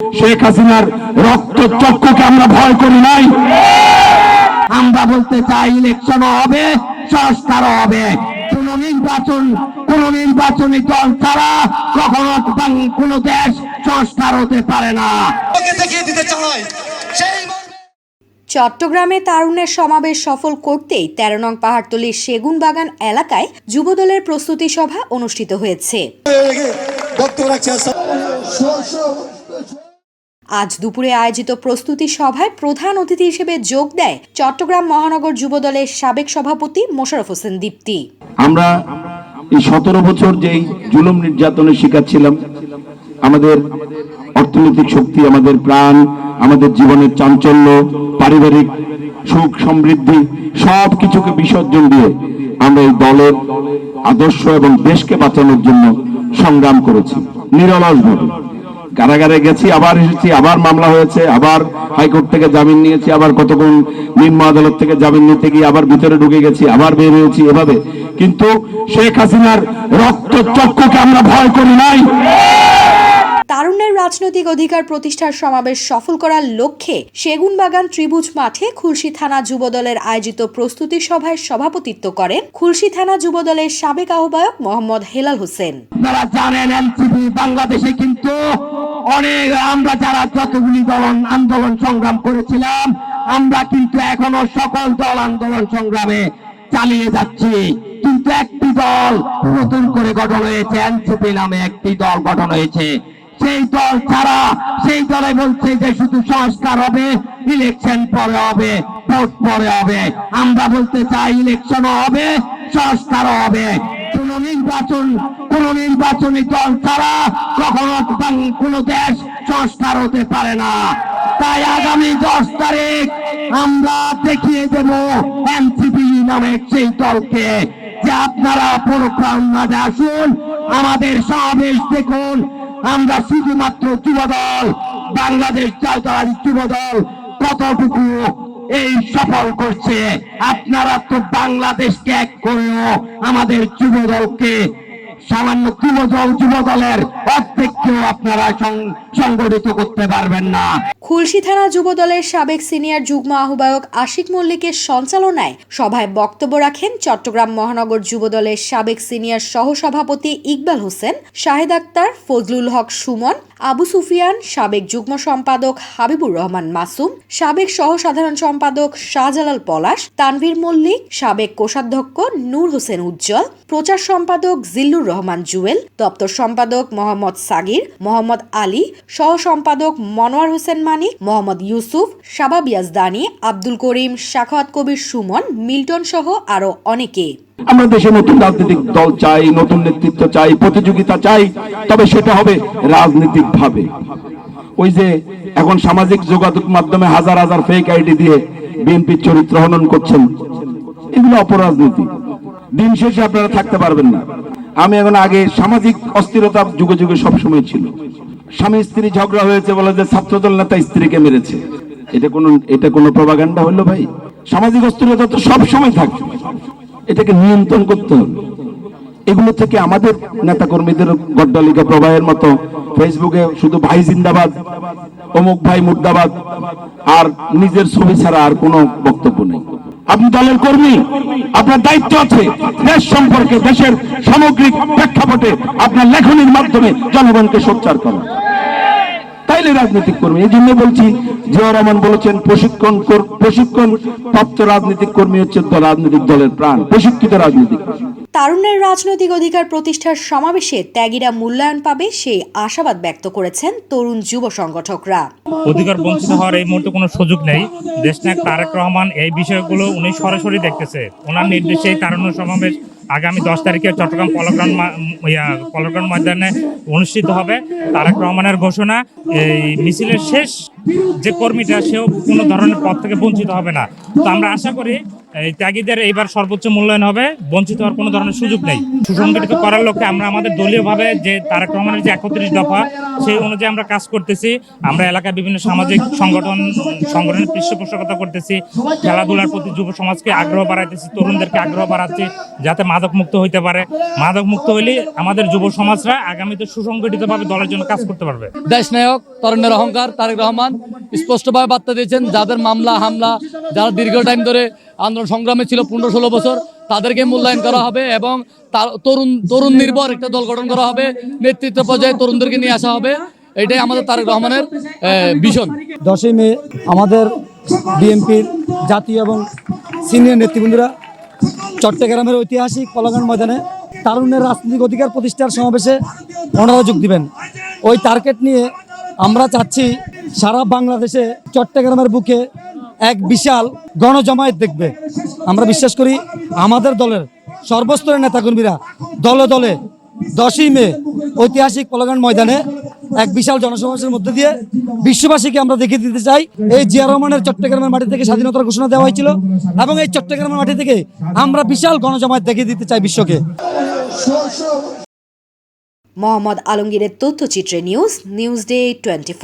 শেখ হাসিনার রক্ত চক্ষুকে আমরা ভয় করি নাই। আমরা বলতে চাই ইলেকশন হবে সংস্কারও হবে। কোন নির্বাচন কোন নির্বাচনী দল ছাড়া কখনো কোন দেশ সংস্কার হতে পারে না। ওকে দেখিয়ে দিতে চায় সেই মর্মে চট্টগ্রামে তারুণের সমাবেশ সফল করতেই তেরো নং পাহাড়তলির সেগুন বাগান এলাকায় যুবদলের প্রস্তুতি সভা অনুষ্ঠিত হয়েছে। আজ দুপুরে আয়োজিত প্রস্তুতি সভায় প্রধান অতিথি হিসেবে যোগ দেয় চট্টগ্রাম মহানগর যুবদলের সাবেক সভাপতি মোশারফ হোসেন দীপ্তি। আমরা এই সতেরো বছর যেই জুলুম নির্যাতনের শিকার ছিলাম, আমাদের অর্থনৈতিক শক্তি, আমাদের প্রাণ, আমাদের জীবনের চাঞ্চল্য, পারিবারিক সুখ সমৃদ্ধি সব কিছুকে বিসর্জন দিয়ে আমরা এই দলের আদর্শ এবং দেশকে বাঁচানোর জন্য সংগ্রাম করেছি, নিরলসভাবে। কারাগারে গেছি, আবার এসেছি, আবার মামলা হয়েছে, আবার হাইকোর্ট থেকে জামিন নিয়েছি, আবার কতক্ষণ নিম্ন আদালত থেকে জামিন নিতে গিয়ে আবার ভিতরে ঢুকে গেছি, আবার বের হয়েছি এভাবে। কিন্তু শেখ হাসিনার রক্ত চক্ষুকে আমরা ভয় করি নাই। তারুণ্যের রাজনৈতিক অধিকার প্রতিষ্ঠার সমাবেশ সফল করার লক্ষ্যে সেগুনবাগান ত্রিভুজ মাঠে খুলশী থানা যুবদলের আয়োজিত প্রস্তুতি সভায় সভাপতিত্ব করেন খুলশী থানা যুবদলের সাবেক আহ্বায়ক মোহাম্মদ হেলাল হোসেন। বাংলাদেশে কিন্তু অনেক আমরা যারা যতগুলি দল আন্দোলন সংগ্রাম করেছিলাম, আমরা কিন্তু এখনও সকল দল আন্দোলন সংগ্রামে চালিয়ে যাচ্ছি। কিন্তু একটি দল নতুন করে গঠন হয়েছে, এনসিপি নামে একটি দল গঠন হয়েছে। সেই দল ছাড়া, সেই দলে বলছে যে শুধু সংস্কার হবে ইলেকশন পরে হবে ভোট পরে হবে। আমরা বলতে চাই ইলেকশন হবে, সংস্কারও হবে। কোন নির্বাচন, কোন নির্বাচনী দল ছাড়া কখনো কোন দেশ সংস্কার হতে পারে না। তাই আগামী দশ তারিখ আমরা দেখিয়ে দেব এনসিপি নামে সেই দলকে। যে আপনারা প্রোগ্রাম আসুন, আমাদের সমাবেশ দেখুন আমরা শুধুমাত্র যুবদল, বাংলাদেশ জাতীয়তাবাদী যুবদল, কতটুকু এই সফল করছে? আপনারা তো বাংলাদেশকে এক করেও আমাদের যুবদলকে সামান্য যুবদল যুবদলের অর্ধেককেও আপনারা সংগঠিত করতে পারবেন না। খুলশী থানা যুবদলের সাবেক সিনিয়র যুগ্ম আহ্বায়ক আশিক মল্লিকের সঞ্চালনায় সভায় বক্তব্য রাখেন চট্টগ্রাম মহানগর যুবদলের সাবেক সিনিয়র সহসভাপতি ইকবাল হোসেন, শাহেদ আক্তার, ফজলুল হক সুমন, আবু সুফিয়ান, সাবেক যুগ্ম সম্পাদক হাবিবুর রহমান মাসুম, সাবেক সহ সাধারণ সম্পাদক শাহজালাল পলাশ, তানভীর মল্লিক, সাবেক কোষাধ্যক্ষ নূর হোসেন উজ্জ্বল, প্রচার সম্পাদক জিল্লুর রহমান জুয়েল, দপ্তর সম্পাদক মোহাম্মদ সাগির, মোহাম্মদ আলী, সহ সম্পাদক মনোয়ার হোসেন মানিক, মোহাম্মদ ইউসুফ, শাবাব ইয়াজদানি, আব্দুল করিম শাখাত কবির সুমন, মিল্টন সহ আরও অনেকে। আমরা দেশে নতুন রাজনৈতিক দল চাই, নতুন নেতৃত্ব চাই, প্রতিযোগিতা চাই, তবে সেটা হবে রাজনৈতিক ভাবে ওই যে এখন সামাজিক যোগাযোগ মাধ্যমে হাজার হাজার ফেক আইডি দিয়ে বিএনপির চরিত্র হনন করছেন, এগুলো অপরাজনীতি। দিন শেষে আপনারা থাকতে পারবেন না। আমি এখন আগে সামাজিক অস্থিরতা যুগে যুগে সবসময় ছিল। স্বামী স্ত্রী ঝগড়া হয়েছে বলে যে ছাত্রদল নেতা স্ত্রীকে মেরেছে। এটা কোন, এটা কোনো প্রভাগান্ডা হলো ভাই? সামাজিক অস্থিরতা তো সব সময় থাকে এটাকে নিয়ন্ত্রণ করতে হবে। এগুলো থেকে আমাদের নেতা কর্মীদের গড্ডালিকা প্রবাহের মতো ফেসবুকে শুধু ভাই জিন্দাবাদ, অমুক ভাই মুর্দাবাদ, আর নিজের ছবি ছাড়া আর কোনো বক্তব্য নেই। আপনি দলের কর্মী, আপনার দায়িত্ব আছে দেশ সম্পর্কে, দেশের সামগ্রিক প্রেক্ষাপটে আপনার লেখনির মাধ্যমে জনগণকে সোচ্চার করা তাইলে রাজনৈতিক কর্মী, এই জন্য বলছি জিয়া রহমান বলেছেন, প্রশিক্ষণ প্রশিক্ষণ প্রাপ্ত রাজনৈতিক কর্মী হচ্ছে রাজনৈতিক দলের প্রাণ, প্রশিক্ষিত রাজনৈতিক। তারুণ্যের রাজনৈতিক অধিকার প্রতিষ্ঠার সমাবেশে ত্যাগীরা মূল্যায়ন পাবে সেই আশাবাদ ব্যক্ত করেছেন তরুণ যুব সংগঠকরা। অধিকার বঞ্চিত হওয়ার এই মুহূর্তে কোনো সুযোগ নেই। দেশনায়ক তারেক রহমান এই বিষয়গুলো উনি সরাসরি দেখতেছে। ওনার নির্দেশে তারুণ্য সমাবেশ আগামী দশ তারিখে চট্টগ্রাম পলগ্রাম পলগ্রাম ময়দানে অনুষ্ঠিত হবে। তারেক রহমানের ঘোষণা, এই মিছিলের শেষ যে কর্মীটা সেও কোনো ধরনের পদ থেকে বঞ্চিত হবে না। তো আমরা আশা করি, এই ত্যাগীদের এইবার সর্বোচ্চ মূল্যায়ন হবে, বঞ্চিত হওয়ার কোনো ধরনের সুযোগ নেই। সুসংগঠিত করার লক্ষ্যে আমরা আমাদের দলীয়ভাবে যে তারেক রহমানের যে একত্রিশ দফা, সেই অনুযায়ী আমরা কাজ করতেছি। আমরা এলাকায় বিভিন্ন সামাজিক সংগঠন, সংগঠনের পৃষ্ঠপোষকতা করতেছি। খেলাধুলার প্রতি যুব সমাজকে আগ্রহ বাড়াইতেছি, তরুণদেরকে আগ্রহ বাড়াচ্ছি, যাতে মাদক মুক্ত হইতে পারে। মাদক মুক্ত হইলে আমাদের যুব সমাজরা আগামীতে সুসংগঠিতভাবে দলের জন্য কাজ করতে পারবে। দেশ নায়ক তরুণের অহংকার তারেক রহমান স্পষ্টভাবে বার্তা দিয়েছেন, যাদের মামলা, হামলা, যারা দীর্ঘ টাইম ধরে আন্দোলন সংগ্রামে ছিল, পনেরো ষোলো বছর, তাদেরকে মূল্যায়ন করা হবে এবং তার তরুণ তরুণ নির্ভর একটা দল গঠন করা হবে, নেতৃত্ব পর্যায়ে তরুণদেরকে নিয়ে আসা হবে, এটাই আমাদের তারেক রহমানের ভীষণ। দশই মে আমাদের বিএনপির জাতীয় এবং সিনিয়র নেতৃবৃন্দরা চট্টগ্রামের ঐতিহাসিক কলাগান ময়দানে তারুণ্যের রাজনৈতিক অধিকার প্রতিষ্ঠার সমাবেশে ওনারা যোগ দিবেন। ওই টার্গেট নিয়ে আমরা চাচ্ছি সারা বাংলাদেশে চট্টগ্রামের বুকে এক বিশাল গণজমায়েত দেখবে। আমরা বিশ্বাস করি আমাদের দলের সর্বস্তরের নেতাকর্মীরা দলে দলে দশই মে ঐতিহাসিক পলাগান ময়দানে এক বিশাল জনসমাবেশের মধ্যে দিয়ে বিশ্ববাসীকে আমরা দেখিয়ে দিতে চাই। এই জিয়া রহমানের চট্টগ্রামের মাটি থেকে স্বাধীনতার ঘোষণা দেওয়া হয়েছিল এবং এই চট্টগ্রামের মাটি থেকে আমরা বিশাল গণজমায়েত দেখিয়ে দিতে চাই বিশ্বকে। মোহাম্মদ আলমগীরের তথ্যচিত্রে নিউজ নিউজ ডে টোয়েন্টি